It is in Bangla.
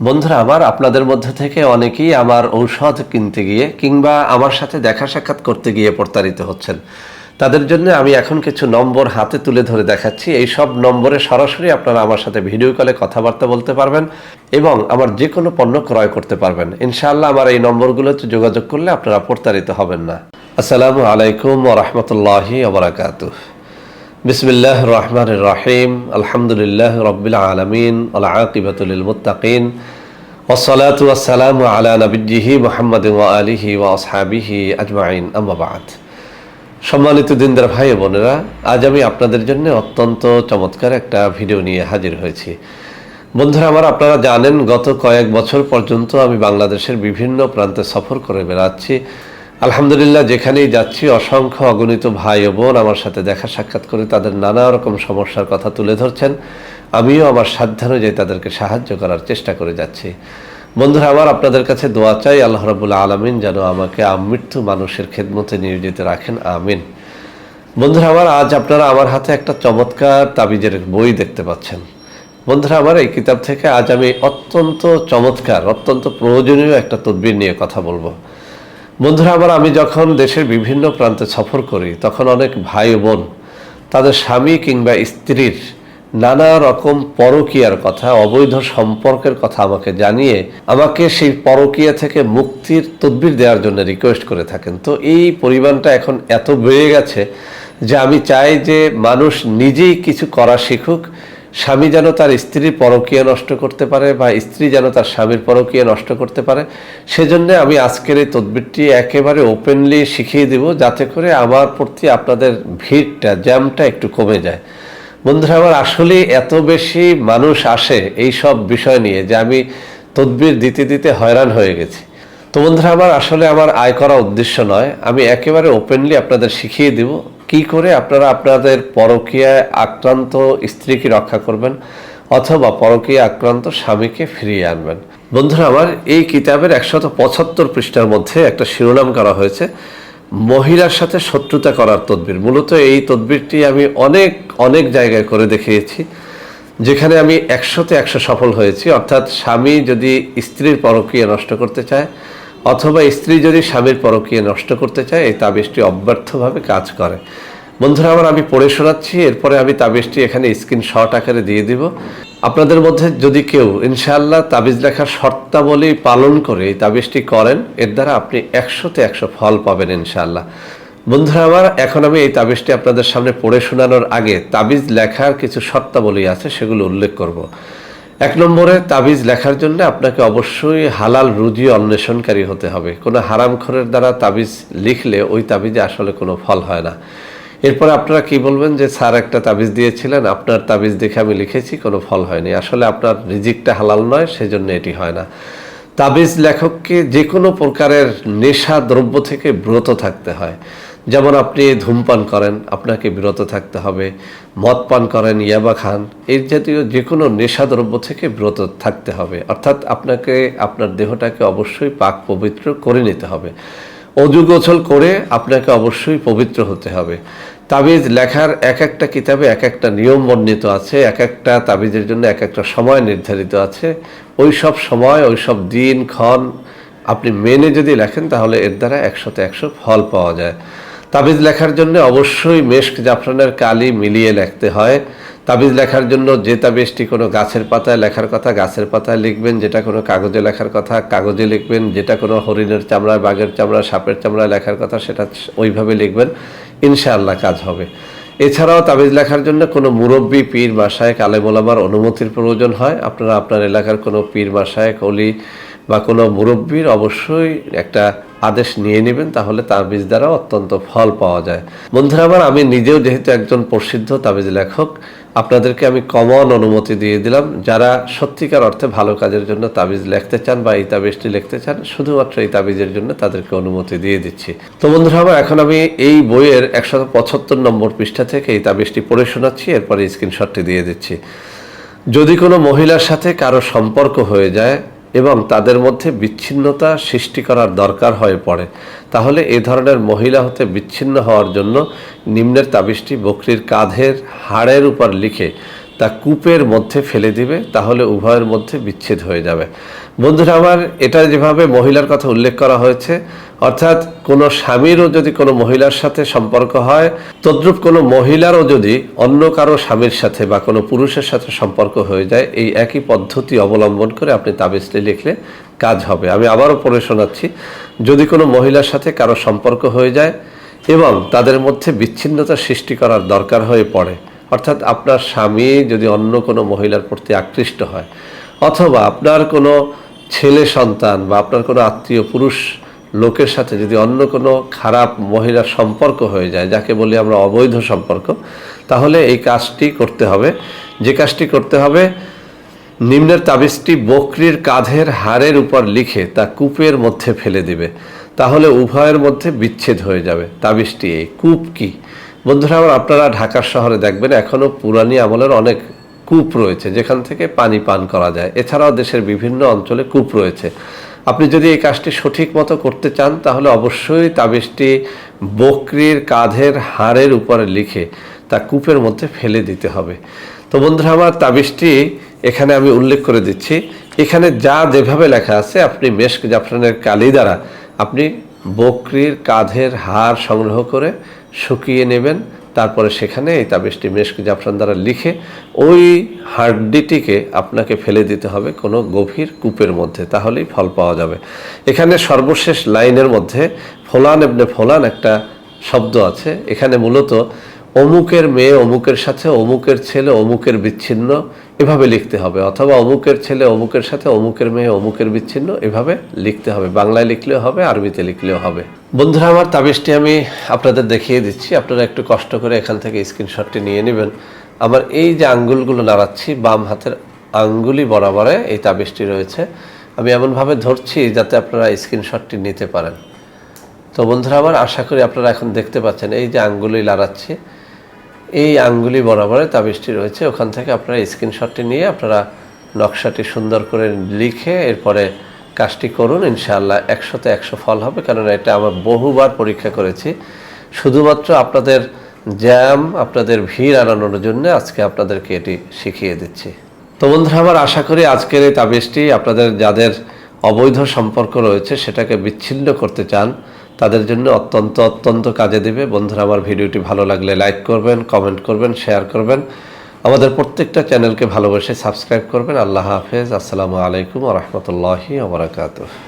বন্ধুরা আমার আপনাদের মধ্যে থেকে অনেকেই আমার ঔষধ কিনতে গিয়ে কিংবা আমার সাথে দেখা সাক্ষাৎ করতে গিয়ে প্রতারিত হচ্ছেন। তাদের জন্য আমি এখন কিছু নম্বর হাতে তুলে ধরে দেখাচ্ছি। এই সব নম্বরে সরাসরি আপনারা আমার সাথে ভিডিও কলে কথাবার্তা বলতে পারবেন এবং আমার যে কোনো পণ্য ক্রয় করতে পারবেন। ইনশাআল্লাহ আমার এই নম্বরগুলোতে যোগাযোগ করলে আপনারা প্রতারিত হবেন না। আসসালামু আলাইকুম ওরহমতুল্লাহি ওবরাকাতুহ বিসমিল্লাহ রহমান রাহিম আলহামদুলিল্লাহ রবিল আলমিন মুতাকিন ওসলাত ওয়াসালাম আলা নবিজিহি মোহাম্মদ আলিহি ওয়া আসহাবিহি আজমাইন আম্মাবাদ সম্মানিত দিনদার ভাই বোনেরা, আজ আমি আপনাদের জন্য অত্যন্ত চমৎকার একটা ভিডিও নিয়ে হাজির হয়েছি। বন্ধুরা, আমার আপনারা জানেন, গত কয়েক বছর পর্যন্ত আমি বাংলাদেশের বিভিন্ন প্রান্তে সফর করে বেড়াচ্ছি। আলহামদুলিল্লাহ, যেখানেই যাচ্ছি, অসংখ্য অগণিত ভাই ও বোন আমার সাথে দেখা সাক্ষাৎ করে তাদের নানা রকম সমস্যার কথা তুলে ধরছেন। আমিও আমার সাধ্যানুযায়ী তাদেরকে সাহায্য করার চেষ্টা করে যাচ্ছি। বন্ধুরা, আমার আপনাদের কাছে দোয়া চাই, আল্লাহ রবুল্লা আলমিন যেন আমাকে আমৃত্যু মানুষের খেদমতে নিয়োজিত রাখেন, আমিন। বন্ধুরা, আমার আজ আপনারা আমার হাতে একটা চমৎকার তাবিজের বই দেখতে পাচ্ছেন। বন্ধুরা, আমার এই কিতাব থেকে আজ আমি অত্যন্ত চমৎকার, অত্যন্ত প্রয়োজনীয় একটা তদবির নিয়ে কথা বলব। বন্ধুরা, আবার আমি যখন দেশের বিভিন্ন প্রান্তে সফর করি, তখন অনেক ভাই বোন তাদের স্বামী কিংবা স্ত্রীর নানা রকম পরকীয়ার কথা, অবৈধ সম্পর্কের কথা আমাকে জানিয়ে আমাকে সেই পরকীয়া থেকে মুক্তির তদবির দেওয়ার জন্য রিকোয়েস্ট করে থাকেন। তো এই পরিমাণটা এখন এত বেড়ে গেছে যে আমি চাই যে মানুষ নিজেই কিছু করা শিখুক স্বামী যেন তার স্ত্রীর পরকীয়া নষ্ট করতে পারে বা স্ত্রী যেন তার স্বামীর পরকীয়া নষ্ট করতে পারে, সেজন্য আমি আজকের এই তদবিরটি একেবারে ওপেনলি শিখিয়ে দিব যাতে করে আমার প্রতি আপনাদের ভিড়টা, জ্যামটা একটু কমে যায়। বন্ধুরা, আমার আসলে এত বেশি মানুষ আসে এই সব বিষয় নিয়ে যে আমি তদবির দিতে দিতে হয়রান হয়ে গেছি। তো বন্ধুরা, আমার আসলে আমার আয় করা উদ্দেশ্য নয়। আমি একেবারে ওপেনলি আপনাদের শিখিয়ে দিব। কি করে আপনারা আপনাদের পরকীয়ায় আক্রান্ত স্ত্রীকে রক্ষা করবেন অথবা পরকীয়া আক্রান্ত স্বামীকে ফিরিয়ে আনবেন? বন্ধুরা, আমার এই কিতাবের একশত পঁচাত্তর পৃষ্ঠার মধ্যে একটা শিরোনাম করা হয়েছে, মহিলার সাথে শত্রুতা করার তদবির। মূলত এই তদবিরটি আমি অনেক অনেক জায়গায় করে দেখিয়েছি, যেখানে আমি একশোতে একশো সফল হয়েছি। অর্থাৎ স্বামী যদি স্ত্রীর পরকীয়া নষ্ট করতে চায় অথবা স্ত্রী যদি স্বামীর পরকীয়া নষ্ট করতে চায়, এই তাবিজটি অব্যর্থভাবে কাজ করে। বন্ধুরা আমার আমি পড়ে শোনাচ্ছি, এরপরে আমি তাবিজটি এখানে স্ক্রিন স্ক্রিনশট আকারে দিয়ে দিব। আপনাদের মধ্যে যদি কেউ, ইনশাআল্লাহ, তাবিজ লেখার শর্তাবলী পালন করে এই তাবিজটি করেন, এর দ্বারা আপনি একশোতে একশো ফল পাবেন, ইনশাআল্লাহ। বন্ধুরা, আমার এখন আমি এই তাবিজটি আপনাদের সামনে পড়ে শোনানোর আগে তাবিজ লেখার কিছু শর্তাবলী আছে, সেগুলো উল্লেখ করব। এক নম্বরে তাবিজ লেখার জন্য আপনাকে অবশ্যই হালাল রুজি অন্বেষণকারী হতে হবে। কোনো হারামখরের দ্বারা তাবিজ লিখলে ওই তাবিজে আসলে কোনো ফল হয় না। এরপরে আপনারা কি বলবেন যে, স্যার, একটা তাবিজ দিয়েছিলেন, আপনার তাবিজ দেখে আমি লিখেছি, কোনো ফল হয়নি। আসলে আপনার রিজিকটা হালাল নয়, সেজন্য এটি হয় না। তাবিজ লেখককে যে কোনো প্রকারের নেশা দ্রব্য থেকে ব্রত থাকতে হয়। যেমন আপনি ধূমপান করেন, আপনাকে বিরত থাকতে হবে। মদ পান করেন, ইয়াবা খান, এই জাতীয় যে কোনো নেশাদ্রব্য থেকে বিরত থাকতে হবে। অর্থাৎ আপনাকে, আপনার দেহটাকে অবশ্যই পাক পবিত্র করে নিতে হবে। অজু গোছল করে আপনাকে অবশ্যই পবিত্র হতে হবে। তাবিজ লেখার এক একটা কিতাবে এক একটা নিয়ম বর্ণিত আছে, এক একটা তাবিজের জন্য এক একটা সময় নির্ধারিত আছে। ওই সব সময় ওই সব দিন, ক্ষণ আপনি মেনে যদি লেখেন, তাহলে এর দ্বারা একশোতে একশো ফল পাওয়া যায়। তাবিজ লেখার জন্য অবশ্যই মেশক জাফরানের কালি মিলিয়ে লিখতে হয়। তাবিজ লেখার জন্য যে তাবিজটি কোনো গাছের পাতায় লেখার কথা, গাছের পাতায় লিখবেন, যেটা কোনো কাগজে লেখার কথা, কাগজে লিখবেন, যেটা কোনো হরিণের চামড়ায়, বাঘের চামড়ায়, সাপের চামড়ায় লেখার কথা, সেটা ওইভাবে লিখবেন। ইনশাআল্লাহ কাজ হবে। এছাড়াও তাবিজ লেখার জন্য কোনো মুরব্বী, পীর মাসায় কালেমোলামার অনুমতির প্রয়োজন হয়। আপনারা আপনার এলাকার কোনো পীর মাসায় কলি বা কোনো মুরব্বীর অবশ্যই একটা আদেশ নিয়ে নেবেন, তাহলে তাবিজ দ্বারা অত্যন্ত ফল পাওয়া যায়। বন্ধুরা আমার, আমি নিজেও যেহেতু একজন প্রসিদ্ধ তাবিজ লেখক, আপনাদেরকে আমি কমন অনুমতি দিয়ে দিলাম, যারা সত্যিকার অর্থে ভালো কাজের জন্য তাবিজ লিখতে চান বা এই তাবিজটি লিখতে চান, শুধুমাত্র এই তাবিজের জন্য তাদেরকে অনুমতি দিয়ে দিচ্ছি। তো বন্ধুরা আমার, এখন আমি এই বইয়ের একশত পঁচাত্তর নম্বর পৃষ্ঠা থেকে এই তাবিজটি পড়ে শোনাচ্ছি, এরপরে স্ক্রিনশটটি দিয়ে দিচ্ছি। যদি কোনো মহিলার সাথে কারও সম্পর্ক হয়ে যায় এবং তাদের মধ্যে বিচ্ছিন্নতা সৃষ্টি করার দরকার হয়ে পড়ে। তাহলে এ ধরনের মহিলা হতে বিচ্ছিন্ন হওয়ার জন্য নিম্নের তাবিজটি বকরির কাঁধের হাড়ের উপর লিখে তা কূপের মধ্যে ফেলে দিবে, তাহলে উভয়ের মধ্যে বিচ্ছেদ হয়ে যাবে। বন্ধুরা, আমার এটা যেভাবে মহিলার কথা উল্লেখ করা হয়েছে, অর্থাৎ কোনো স্বামীরও যদি কোনো মহিলার সাথে সম্পর্ক হয়, তদ্রূপ কোনো মহিলারও যদি অন্য কারও স্বামীর সাথে বা কোনো পুরুষের সাথে সম্পর্ক হয়ে যায়, এই একই পদ্ধতি অবলম্বন করে আপনি তাবিজটি লিখলে কাজ হবে। আমি আবারও পড়ে শোনাচ্ছি, যদি কোনো মহিলার সাথে কারও সম্পর্ক হয়ে যায় এবং তাদের মধ্যে বিচ্ছিন্নতা সৃষ্টি করার দরকার হয়ে পড়ে অর্থাৎ আপনার স্বামী যদি অন্য কোনো মহিলার প্রতি আকৃষ্ট হয়, অথবা আপনার কোনো ছেলে সন্তান বা আপনার কোনো আত্মীয় পুরুষ লোকের সাথে যদি অন্য কোনো খারাপ মহিলার সম্পর্ক হয়ে যায়, যাকে বলি আমরা অবৈধ সম্পর্ক, তাহলে এই কাজটি করতে হবে। যে কাজটি করতে হবে, নিম্নের তাবিজটি বকরির কাঁধের হাড়ের উপর লিখে তা কূপের মধ্যে ফেলে দিবে। তাহলে উভয়ের মধ্যে বিচ্ছেদ হয়ে যাবে। তাবিজটি এই কূপ কি? বন্ধুরা আমার আপনারা ঢাকার শহরে দেখবেন এখনও পুরানি আমলের অনেক কূপ রয়েছে, যেখান থেকে পানি পান করা যায়। এছাড়াও দেশের বিভিন্ন অঞ্চলে কূপ রয়েছে। আপনি যদি এই কাজটি সঠিক মতো করতে চান, তাহলে অবশ্যই তাবিজটি বকরির কাঁধের হাড়ের উপরে লিখে তা কূপের মধ্যে ফেলে দিতে হবে। তো বন্ধুরা, আমার তাবিজটি এখানে আমি উল্লেখ করে দিচ্ছি। এখানে যা যেভাবে লেখা আছে, আপনি মেশক জাফরানের কালি দ্বারা আপনি বকরির কাঁধের হাড় সংগ্রহ করে শুকিয়ে নেবেন। তারপরে সেখানে এই তাবিজটি মেশক জাফরান দ্বারা লিখে ওই হাড্ডিটিকে আপনাকে ফেলে দিতে হবে কোনো গভীর কূপের মধ্যে, তাহলেই ফল পাওয়া যাবে। এখানে সর্বশেষ লাইনের মধ্যে ফোলান এমনি ফোলান একটা শব্দ আছে। এখানে মূলত অমুকের মেয়ে অমুকের সাথে, অমুকের ছেলে অমুকের বিচ্ছিন্ন এভাবে লিখতে হবে। অথবা অমুকের ছেলে অমুকের সাথে, অমুকের মেয়ে অমুকের বিচ্ছিন্ন, এভাবে লিখতে হবে। বাংলায় লিখলেও হবে, আরবিতে লিখলেও হবে। বন্ধুরা, আমার তাবিজটি আমি আপনাদের দেখিয়ে দিচ্ছি। আপনারা একটু কষ্ট করে এখান থেকে স্ক্রিনশটটি নিয়ে নেবেন। আমার এই যে আঙ্গুলগুলো নাড়াচ্ছি, বাম হাতের আঙ্গুলি বরাবরে এই তাবিজটি রয়েছে। আমি এমনভাবে ধরছি যাতে আপনারা স্ক্রিনশটটি নিতে পারেন। তো বন্ধুরা, আমার আশা করি আপনারা এখন দেখতে পাচ্ছেন, এই যে আঙ্গুলি লাড়াচ্ছি এই আঙ্গুলি বরাবরে তাবিজটি রয়েছে। ওখান থেকে আপনারা স্ক্রিনশটটি নিয়ে আপনারা নকশাটি সুন্দর করে লিখে এরপরে কাজটি করুন। ইনশাআল্লাহ একশোতে একশো ফল হবে কারণ এটা আমরা বহুবার পরীক্ষা করেছি। শুধুমাত্র আপনাদের জ্যাম, আপনাদের ভিড় আনানোর জন্য আজকে আপনাদেরকে এটি শিখিয়ে দিচ্ছি। তো বন্ধুরা, আমার আশা করি আজকের এই তাবিজটি আপনাদের যাদের অবৈধ সম্পর্ক রয়েছে, সেটাকে বিচ্ছিন্ন করতে চান তাদের জন্য অত্যন্ত অত্যন্ত কাজে দেবে। বন্ধুরা, আমার ভিডিওটি ভালো লাগলে লাইক করবেন, কমেন্ট করবেন, শেয়ার করবেন। আমাদের প্রত্যেকটা চ্যানেলকে ভালোবেসে সাবস্ক্রাইব করবেন। আল্লাহ হাফেজ। আসসালামু আলাইকুম রহমতুল্লাহি ওবরাকাতুহ